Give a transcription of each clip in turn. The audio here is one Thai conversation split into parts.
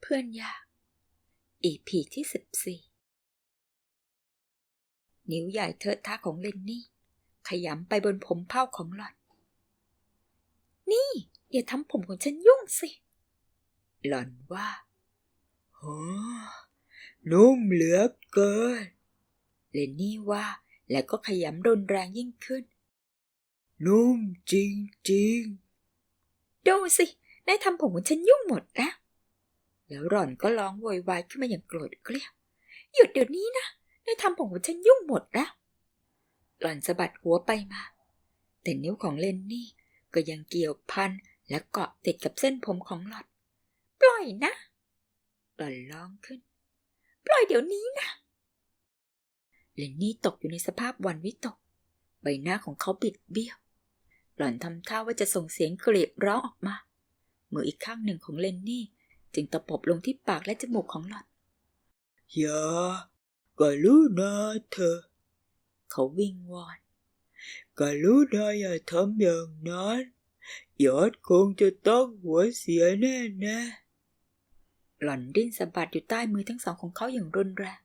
เพื่อนยากอีพีที่สิบสี่นิ้วใหญ่เทิดท่าของเลนนี่ ขยำไปบนผมเผ้าของหล่อน นี่ อย่าทำผมของฉันยุ่งสิ หล่อนว่าโอ้นุ่มเหลือเกิน เลนนี่ว่าแล้วก็ขยำรุนแรงยิ่งขึ้น นุ่มจริงจริงๆดูสินายทำผมของฉันยุ่งหมดแล้ว แล้วหล่อนก็ร้องโวยวายขึ้นมาอย่างโกรธเกลี้ยวหยุดเดี๋ยวนี้นะนายทำผมของฉันยุ่งหมดแล้วหล่อนสะบัดหัวไปมา แต่นิ้วของเลนนี่ก็ยังเกี่ยวพันและเกาะติดกับเส้นผมของหล่อน ปล่อยนะหล่อนร้องขึ้น ปล่อยเดี๋ยวนี้นะเลนนี่ตกอยู่ในสภาพวันวิตก ใบหน้าของเขาบิดเบี้ยว หล่อนทำท่าว่าจะส่งเสียงกรีดร้องออกมามืออีกข้างหนึ่งของเลนนี่ จึงตะปบลงที่ปากและจมูกของหล่อน อย่าก็รู้นะเธอ เขาวิงวอนก็รู้นะอย่าทำอย่างนั้น ยอดคงจะต้องหัวเสียแน่แน่ๆหล่อนดิ้นสะบัดอยู่ใต้มือทั้งสองของเขาอย่างรุนแรง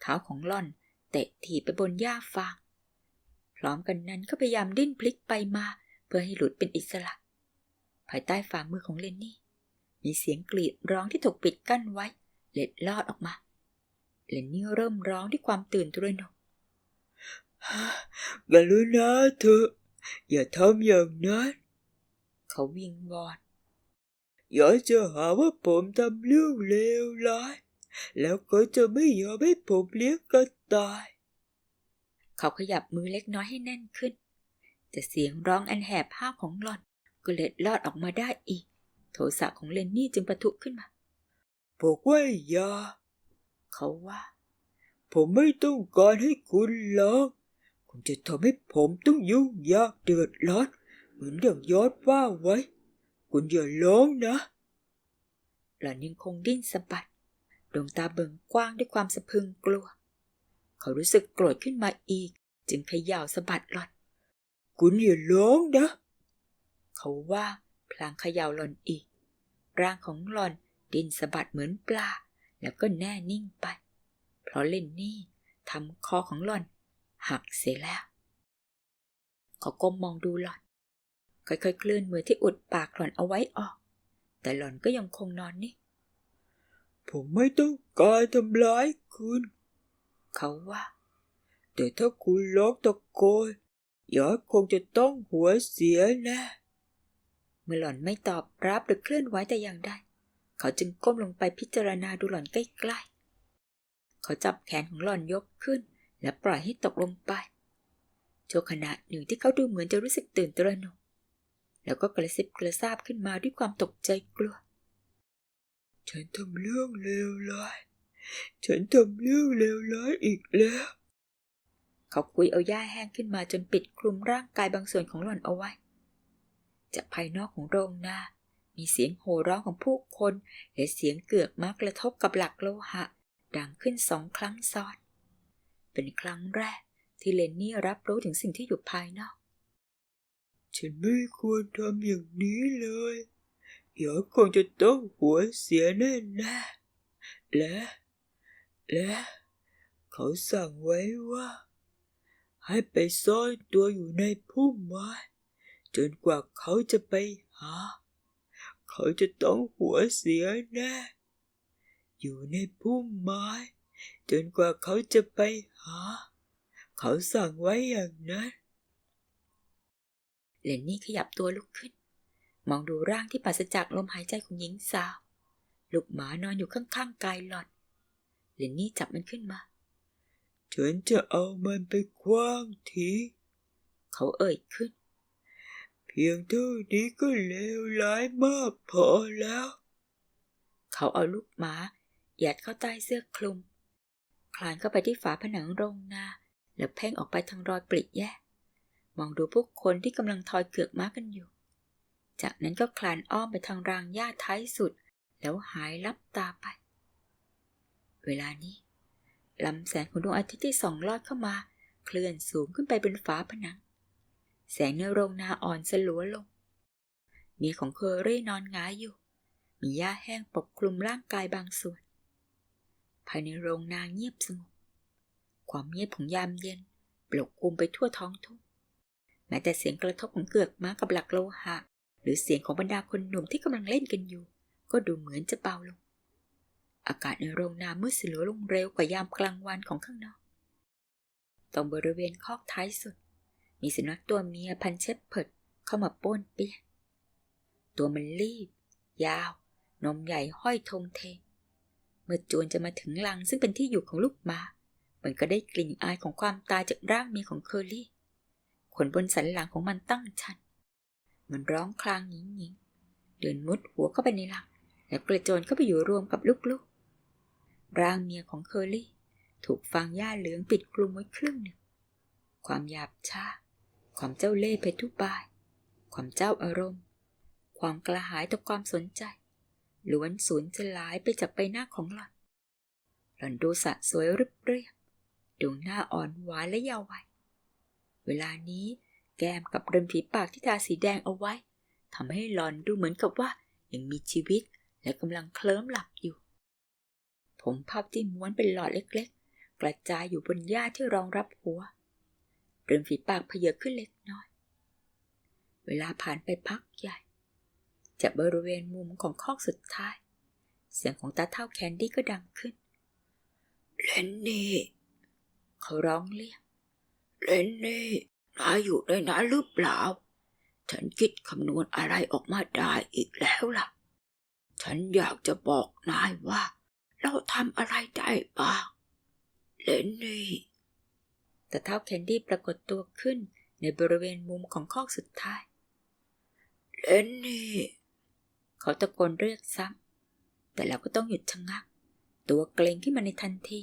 เท้าของหล่อนเตะถีบไปบนหญ้าฟาง พร้อมกันนั้นก็พยายามดิ้นพลิกไปมา เพื่อให้หลุดเป็นอิสระ ภายใต้ฝ่ามือของเลนนี่ มีเสียงกรีดร้องที่ถูกปิดกั้นไว้ เล็ดลอดออกมาเลนนี่เริ่มร้องด้วยความตื่นตระหนกกรุณาเถอะอย่าทำอย่างนั้น เขาวิงวอนอย่าจะหาว่าผมทำเรื่องเลวร้าย แล้วก็จะไม่ยอมให้ผมเลี้ยงกระต่าย เขาขยับมือเล็กน้อยให้แน่นขึ้น แต่เสียงร้องอันแหบห้าวของหล่อนก็เล็ดลอดออกมาได้อีก โทสะของเลนนี่จึงปะทุขึ้นมา บอกว่าอย่า เขาว่า ผมไม่ต้องการให้คุณร้องคุณจะทำให้ผมต้องยุ่งยากเดือดร้อนเหมือนอย่างยอดว่าไว้ คุณอย่าร้องนะ หล่อนยังคงดิ้นสะบัด ดวงตาเบิ่งกว้างด้วยความสะพรึงกลัว เขารู้สึกโกรธขึ้นมาอีก จึงเขย่าสะบัดหล่อน คุณอย่าร้องนะ เขาว่าพลางเขย่าหล่อนอีก ร่างของหล่อนดิ้นสะบัดเหมือนปลา แล้วก็แน่นิ่งไป เพราะเล่นนี่ทำคอของหล่อน หักเสียแล้วเขาก้มมองดูหล่อน ค่อยๆเคลื่อนมือที่อุดปากหล่อนเอาไว้ออก แต่หล่อนก็ยังคงนอนนิ่งผมไม่ต้องการทำร้ายคุณ เขาว่า แต่ถ้าคุณร้องตะโกนยอดคงจะต้องหัวเสียแนะเมื่อหล่อนไม่ตอบรับหรือเคลื่อนไหวแต่อย่างใดเขาจึงก้มลงไปพิจารณาดูหล่อนใกล้ๆ เขาจับแขนของหล่อนยกขึ้น และปล่อยให้ตกลงไปชั่วขณะหนึ่งที่เขาดูเหมือนจะรู้สึกตื่นตระหนก แล้วก็กระซิบกระซาบขึ้นมาด้วยความตกใจกลัว ฉันทำเรื่องเลวร้ายฉันทำเรื่องเลวร้ายอีกแล้ว เขาคุยเอาหญ้าแห้งขึ้นมาจนปิดคลุมร่างกายบางส่วนของหล่อนเอาไว้ จากภายนอกของโรงนามีเสียงโห่ร้องของผู้คนและเสียงเกือกมากระทบกับหลักโลหะ ดังขึ้นสองครั้งซ้อน เป็นครั้งแรกที่เลนนี่รับรู้ถึงสิ่งที่อยู่ภายนอก ฉันไม่ควรทำอย่างนี้เลย เดี๋ยวคงจะต้องหัวเสียแน่แน่ๆและ และ เขาสั่งไว้ว่า ให้ไปซ่อนตัวอยู่ในพุ่มไม้ จนกว่าเขาจะไปหา เขาจะต้องหัวเสียแน่ อยู่ในพุ่มไม้ จนกว่าเขาจะไปหา เขาสั่งไว้อย่างนั้นเลนนี่ขยับตัวลุกขึ้น มองดูร่างที่ปราศจากลมหายใจของหญิงสาว ลูกหมานอนอยู่ข้างๆกายหลอดเลนนี่จับมันขึ้นมา ฉันจะเอามันไปคว้างทิ้งเขาเอ่ยขึ้น เพียงเท่านี้ก็เลวร้ายมากพอแล้ว เขาเอาลูกหมายัดเข้าใต้เสื้อคลุม คลานเข้าไปที่ฝาผนังโรงนาแล้วเพ่งออกไปทางรอยปริแยกมองดูผู้คนที่กำลังทอยเกือกม้ากันอยู่ จากนั้นก็คลานอ้อมไปทางรางหญ้าท้ายสุด แล้วหายลับตาไป เวลานี้ลำแสงของดวงอาทิตย์ที่ส่องลอดเข้ามา เคลื่อนสูงขึ้นไปบนฝาผนัง แสงในโรงนาอ่อนสลัวลง เมียของเคอรี่นอนงายอยู่ มีหญ้าแห้งปกคลุมร่างกายบางส่วน ภายในโรงนาเงียบสงบ ความเงียบของยามเย็นปกคลุมไปทั่วท้องทุ่ง แม้แต่เสียงกระทบของเกือกม้ากับหลักโลหะ หรือเสียงของบรรดาคนหนุ่มที่กำลังเล่นกันอยู่ ก็ดูเหมือนจะเบาลง อากาศในโรงนามืดสลัวลงเร็วกว่ายามกลางวันของข้างนอกตรงบริเวณคอกท้ายสุด มีสุนัขตัวเมียพันเชฟเพิร์ดเข้ามาป้วนเปี้ยตัวมันรีบ ยาว นมใหญ่ห้อยทงเท เมื่อจวนจะมาถึงลังซึ่งเป็นที่อยู่ของลูกหมา มันก็ได้กลิ่นอายของความตายจากร่างเมียของเคอรี่ ขนบนสันหลังของมันตั้งชัน มันร้องคลางหญิงๆเดินมุดหัวเข้าไปในหลัง แล้วกระโจนเข้าไปอยู่รวมกับลูกๆ ร่างเมียของเคอรี่ ถูกฟางหญ้าเหลืองปิดคลุมไว้ครึ่งหนึ่งความหยาบช้า ความเจ้าเล่ห์เพทุบาย ความเจ้าอารมณ์ ความกระหายต่อความสนใจล้วนสูญสลายไปจากใบหน้าของหล่อน หล่อนดูสะสวยริบเรียบดวงหน้าอ่อนหวานและยาววัย เวลานี้แก้มกับริมฝีปากที่ทาสีแดงเอาไว้ทำให้หล่อนดูเหมือนกับว่ายังมีชีวิตและกำลังเคลิ้มหลับอยู่ ผมภาพที่ม้วนเป็นหลอดเล็กๆ กระจายอยู่บนหญ้าที่รองรับหัว ริมฝีปากเพเยอขึ้นเล็กน้อย เวลาผ่านไปพักใหญ่ จากบริเวณมุมของคอกสุดท้าย เสียงของตาเท่าแคนดี้ก็ดังขึ้น เลนนี่ เขาร้องเรียก เลนนี่นายอยู่ในนั้นหรือเปล่า ฉันคิดคำนวณอะไรออกมาได้อีกแล้วล่ะ ฉันอยากจะบอกนายว่า เราทำอะไรได้บ้าง เลนนี่ แต่เท้าแคนดี้ปรากฏตัวขึ้นในบริเวณมุมของคอกสุดท้าย เลนนี่ เขาตะโกนเรียกซ้ำ แต่แล้วก็ต้องหยุดชะงัก ตัวเกรงขึ้นมาในทันที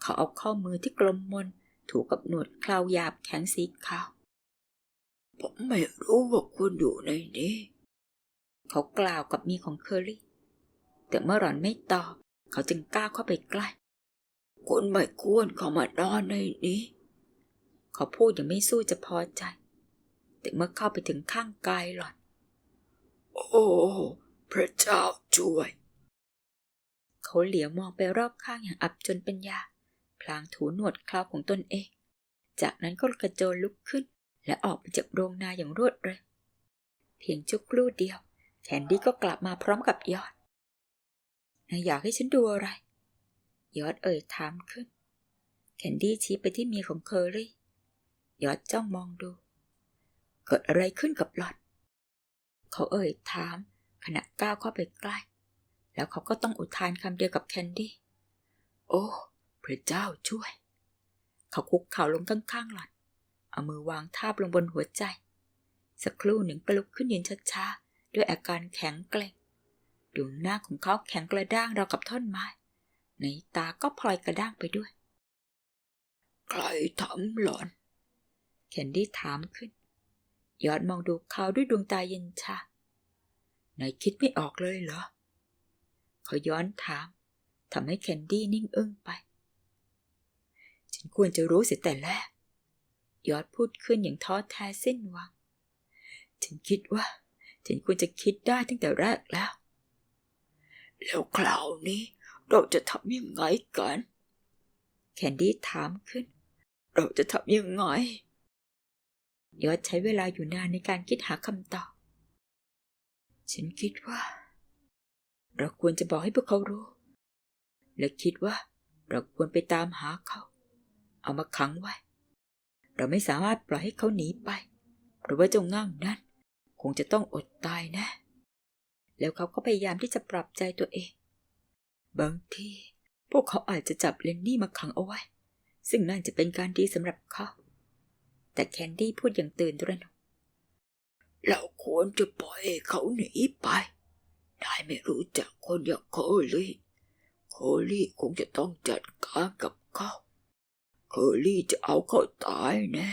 เขาเอาข้อมือที่กลมมน ถูกกับหนวดคราวหยาบแข็งสีขาว ผมไม่รู้ว่าคุณอยู่ในนี้ เขากล่าวกับมีของเคอรี่ แต่เมื่อหล่อนไม่ตอบ เขาจึงก้าวเข้าไปใกล้ คุณไม่ควรเข้ามานอนในนี้ เขาพูดอย่างไม่สู้จะพอใจ แต่เมื่อเข้าไปถึงข้างกายหล่อน โอ้ พระเจ้าช่วย เขาเหลียวมองไปรอบข้างอย่างอับจนปัญญา พลางถูหนวดคราวของตนเอง จากนั้นก็กระโจนลุกขึ้น และออกไปจากโรงนาอย่างรวดเร็ว เพียงชั่วครู่เดียว แคนดี้ก็กลับมาพร้อมกับยอดนายอยากให้ฉันดูอะไร ยอดเอ่ยถามขึ้น แคนดี้ชี้ไปที่เมียของเคอรี่ยอดจ้องมองดู เกิดอะไรขึ้นกับหลอด เขาเอ่ยถาม ขณะก้าวเข้าไปใกล้ แล้วเขาก็ต้องอุทานคำเดียวกับแคนดี้ โอ้พระเจ้าช่วย เขาคุกเข่าลงข้างๆหลอนเอามือวางทาบลงบนหัวใจ สักครู่หนึ่งก็ลุกขึ้นยืนช้าๆ ด้วยอาการแข็งเกร็งดวงหน้าของเขาแข็งกระด้างราวกับท่อนไม้ ในตาก็พลอยกระด้างไปด้วย ใครทำหล่อนแคนดี้ถามขึ้น ยอดมองดูเขาด้วยดวงตาเย็นชานายคิดไม่ออกเลยเหรอ เขาย้อนถามทำให้แคนดี้นิ่งอึ้งไป ฉันควรจะรู้เสียแต่แรก ยอดพูดขึ้นอย่างท้อแท้สิ้นหวัง ฉันคิดว่า ฉันควรจะคิดได้ตั้งแต่แรกแล้ว แล้วคราวนี้ เราจะทำยังไงกัน แคนดี้ถามขึ้น เราจะทำยังไงยอดใช้เวลาอยู่นานในการคิดหาคำตอบ ฉันคิดว่า เราควรจะบอกให้พวกเขารู้ และคิดว่า เราควรไปตามหาเขา เอามาขังไว้ เราไม่สามารถปล่อยให้เขาหนีไป เพราะว่าเจ้าง่างนั้น คงจะต้องอดตายแนะแล้วเขาก็พยายามที่จะปรับใจตัวเอง บางทีพวกเขาอาจจะจับเลนนี่มาขังเอาไว้ ซึ่งนั่นจะเป็นการดีสำหรับเขา แต่แคนดี้พูดอย่างตื่นตระหนกเราควรจะปล่อยเขาหนีไปได้ไม่รู้จักคนอย่างโคลี่ โคลี่คงจะต้องจัดการกับเขาโคลี่จะเอาเขาตายแน่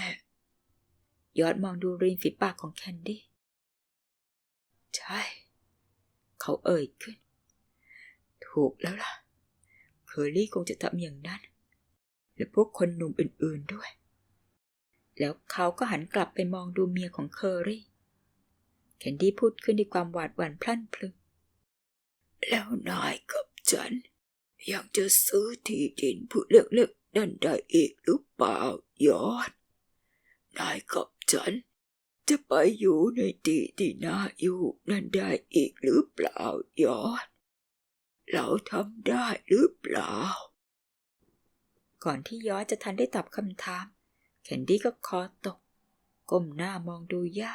ยอดมองดูริมฝีปากของแคนดี้ ใช่ เขาเอ่ยขึ้น ถูกแล้วล่ะ เคอรี่คงจะทำอย่างนั้น และพวกคนหนุ่มอื่นๆด้วย แล้วเขาก็หันกลับไปมองดูเมียของเคอรี่ แคนดี้พูดขึ้นด้วยความหวาดหวั่นพลั่นพลึง แล้วนายกับฉันยังจะซื้อที่ดินผู้เล็กๆนั่นได้อีกหรือเปล่ายอด นายกับฉันจะไปอยู่ในที่ที่น่าอยู่นั่นได้อีกหรือเปล่ายอด เราทำได้หรือเปล่า ก่อนที่ยอดจะทันได้ตอบคำถาม แคนดี้ก็คอตก ก้มหน้ามองดูย่า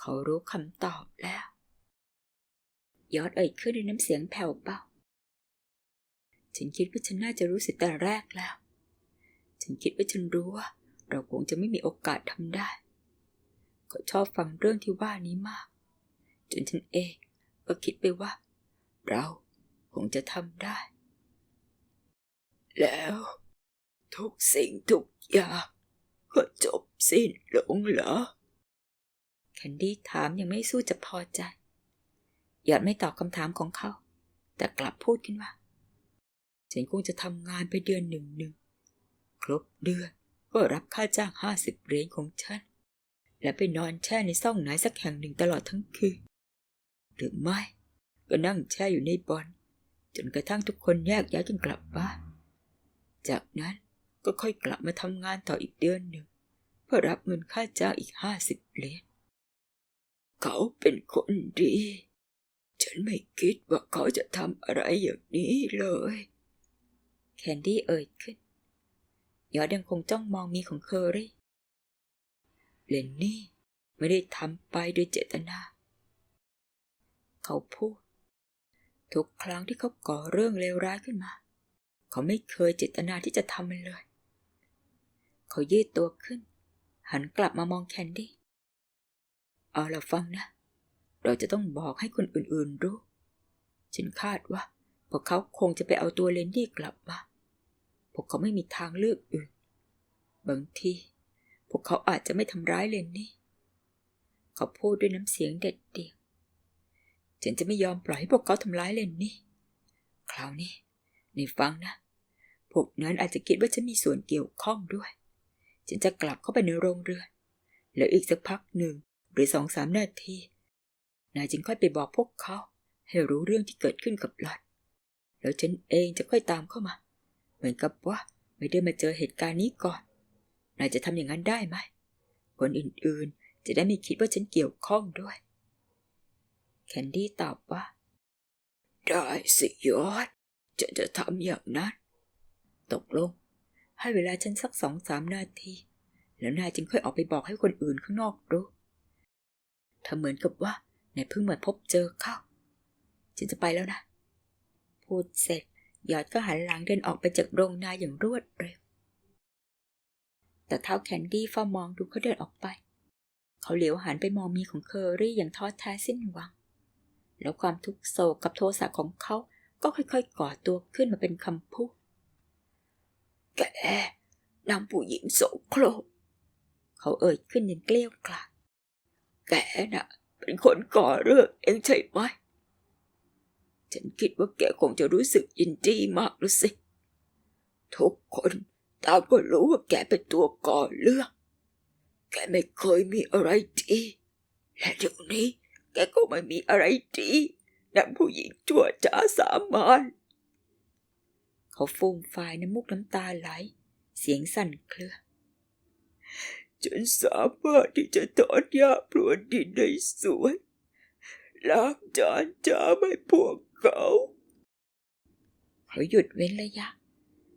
เขารู้คำตอบแล้ว ยอดเอ่ยขึ้นด้วยน้ำเสียงแผ่วเบาฉันคิดว่าฉันน่าจะรู้สึกแต่แรกแล้ว ฉันคิดว่าฉันรู้ว่า เราคงจะไม่มีโอกาสทำได้เขาชอบฟังเรื่องที่ว่านี้มาก จนฉันเองก็คิดไปว่า เรา งจะทำได้ แล้วทุกสิ่งทุกอย่างก็จบสิ้นลงเหรอ แคนดี้ถามยังไม่สู้จะพอใจ หยอดไม่ตอบคำถามของเขา แต่กลับพูดขึ้นว่า ฉันคงจะทำงานไปเดือนหนึ่งหนึ่ง ครบเดือนก็รับค่าจ้างห้าสิบเหรียญของฉัน และไปนอนแช่ในซ่องไหนสักแห่งหนึ่งตลอดทั้งคืน หรือไม่ ก็นั่งแช่อยู่ในบอล จนกระทั่งทุกคนแยกย้ายกันกลับบ้าน จากนั้นก็ค่อยกลับมาทำงานต่ออีกเดือนหนึ่ง เพื่อรับเงินค่าจ้างอีกห้าสิบเหรียญเขาเป็นคนดี ฉันไม่คิดว่าเขาจะทำอะไรอย่างนี้เลย แคนดี้เอ่ยขึ้นยอดยังคงจ้องมองมีของเคอรี่เลนนี่ไม่ได้ทำไปโดยเจตนา เขาพูด ทุกครั้งที่เขาก่อเรื่องเลวร้ายขึ้นมา เขาไม่เคยเจตนาที่จะทำมันเลย เขายืดตัวขึ้น หันกลับมามองแคนดี้ เอาละฟังนะ เราจะต้องบอกให้คนอื่นๆรู้ ฉันคาดว่าพวกเขาคงจะไปเอาตัวเลนดี้กลับมา พวกเขาไม่มีทางเลือกอื่น บางที พวกเขาอาจจะไม่ทำร้ายเลนนี่ เขาพูดด้วยน้ำเสียงเด็ดเดี่ยว ฉันจะไม่ยอมปล่อยให้พวกเขาทำร้ายเลนนี่ คราวนี้นี่ฟังนะ พวกนั้นอาจจะคิดว่าฉันมีส่วนเกี่ยวข้องด้วย ฉันจะกลับเข้าไปในโรงเรือน แล้วอีกสักพักหนึ่งหรือสองสามนาที นายจึงค่อยไปบอกพวกเขา ให้รู้เรื่องที่เกิดขึ้นกับหลัดแล้วฉันเองจะค่อยตามเข้ามา เหมือนกับว่าไม่ได้มาเจอเหตุการณ์นี้ก่อน นายจะทำอย่างนั้นได้ไหม คนอื่นๆจะได้ไม่คิดว่าฉันเกี่ยวข้องด้วย แคนดี้ตอบว่า ได้สิยอดจะจะทำอย่างนั้น ตกลง ให้เวลาฉันสักสองสามนาที แล้วนายจึงค่อยออกไปบอกให้คนอื่นข้างนอกรู้ถ้าเหมือนกับว่านายเพิ่งมาพบเจอเข้า ฉันจะไปแล้วนะ พูดเสร็จยอดก็หันหลังเดินออกไปจากโรงนาอย่างรวดเร็ว แต่เท้าแคนดี้เฝ้ามองดูเขาเดินออกไป เขาเหลียวหันไปมองมีของเคอรี่อย่างท้อแท้สิ้นหวัง แล้วความทุกโศกกับโทสะของเขาก็ค่อยๆ ก่อตัวขึ้นมาเป็นคำพูด แกนำผู้หญิงโสโครกเขาเอ่ยขึ้นอย่างเกลี้ยวกล่อมแกน่ะ เป็นคนก่อเรื่องเองใช่ไหม ฉันคิดว่าแกคงจะรู้สึกยินดีมากแล้สิ ทุกคนต่างก็รู้ว่าแกเป็นตัวก่อเรื่อง แกไม่เคยมีอะไรดี และเดี๋ยวนี้ แกก็ไม่มีอะไรดีนางผู้หญิงชั่วจ้าสามานเขาฟูมฟายน้ำมูกน้ำตาไหล เสียงสั่นเครือ ฉันสามารถที่จะถอนหญ้าพรวนดินในสวนล้างจานจามให้พวกเขา เขาหยุดเว้นระยะ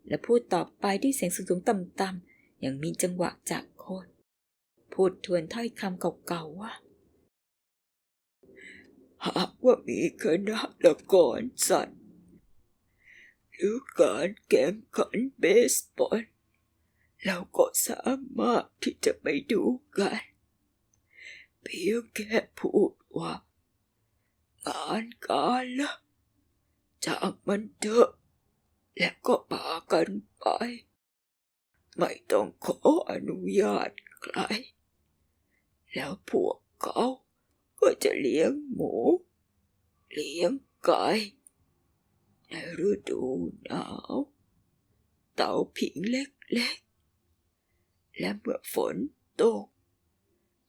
และพูดต่อไปด้วยเสียงสูงๆต่ำๆอย่างมีจังหวะจากโคนพูดทวนถ้อยคำเก่าๆว่า หากว่ามีคณะละครสัตว์ หรือการแข่งขันเบสบอลเราก็สามารถที่จะไปดูกันเพียงแค่พูดว่างานการละจากมันเถอะแล้วก็พากันไป ไม่ต้องขออนุญาตใคร แล้วพวกเขา ก็จะเลี้ยงหมู เลี้ยงไก่ในฤดูหนาว เต่าผิงเล็กๆ และเมื่อฝนตก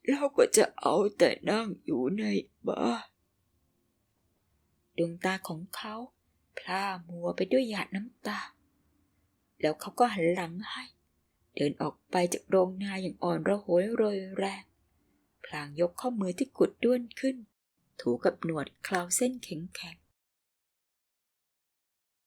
เราก็จะเอาแต่นั่งอยู่ในบ้านดวงตาของเขาพล่ามัวไปด้วยหยาดน้ำตา แล้วเขาก็หันหลังให้ เดินออกไปจากโรงนาอย่างอ่อนระหวยโรยแรง พลางยกข้อมือที่กุดด้วนขึ้น ถูกับหนวดคลาเส้นแข็งแข็ง